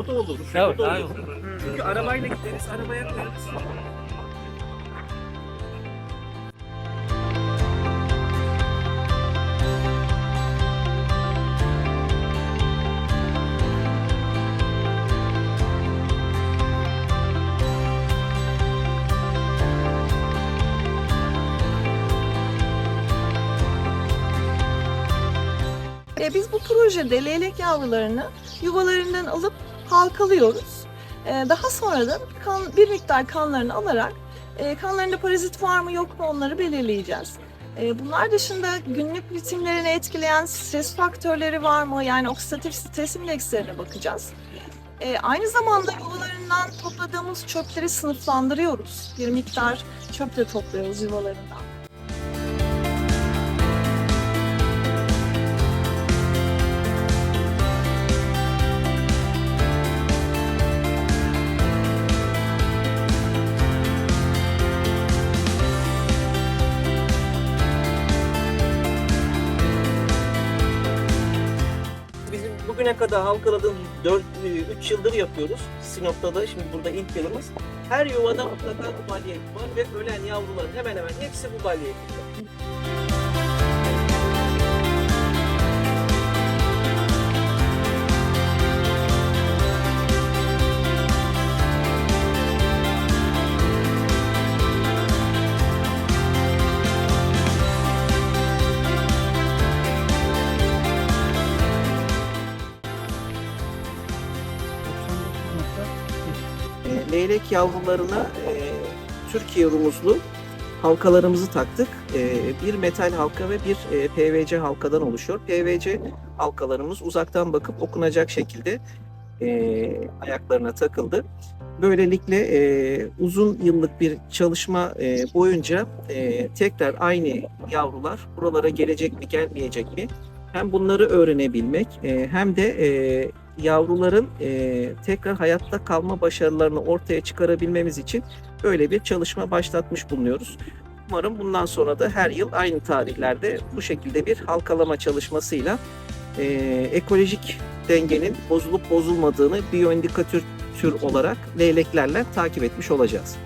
O da olur. Evet, o da aynen. olur. Çünkü arabayla gideriz, arabaya koyarız. E, biz bu projede leylek yavrularını yuvalarından alıp halkalıyoruz. E, daha sonra da kan, bir miktar kanlarını alarak e, kanlarında parazit var mı yok mu onları belirleyeceğiz. E, bunlar dışında günlük ritimlerini etkileyen stres faktörleri var mı? Yani oksidatif stres indekslerine bakacağız. E, aynı zamanda yuvalarından topladığımız çöpleri sınıflandırıyoruz. Bir miktar çöp de topluyoruz yuvalarından. Bugüne kadar halkaladığımız 4 3 yıldır yapıyoruz. Sinop'ta da şimdi burada ilk yılımız. Her yuvada mutlaka bu balya var ve ölen yavruların hemen hemen hepsi bu balya ipi. Leylek yavrularına e, Türkiye rumuzlu halkalarımızı taktık. E, bir metal halka ve bir e, PVC halkadan oluşuyor. PVC halkalarımız uzaktan bakıp okunacak şekilde e, ayaklarına takıldı. Böylelikle e, uzun yıllık bir çalışma e, boyunca e, tekrar aynı yavrular buralara gelecek mi gelmeyecek mi hem bunları öğrenebilmek e, hem de e, yavruların e, tekrar hayatta kalma başarılarını ortaya çıkarabilmemiz için böyle bir çalışma başlatmış bulunuyoruz. Umarım bundan sonra da her yıl aynı tarihlerde bu şekilde bir halkalama çalışmasıyla e, ekolojik dengenin bozulup bozulmadığını biyoindikatör tür olarak leyleklerle takip etmiş olacağız.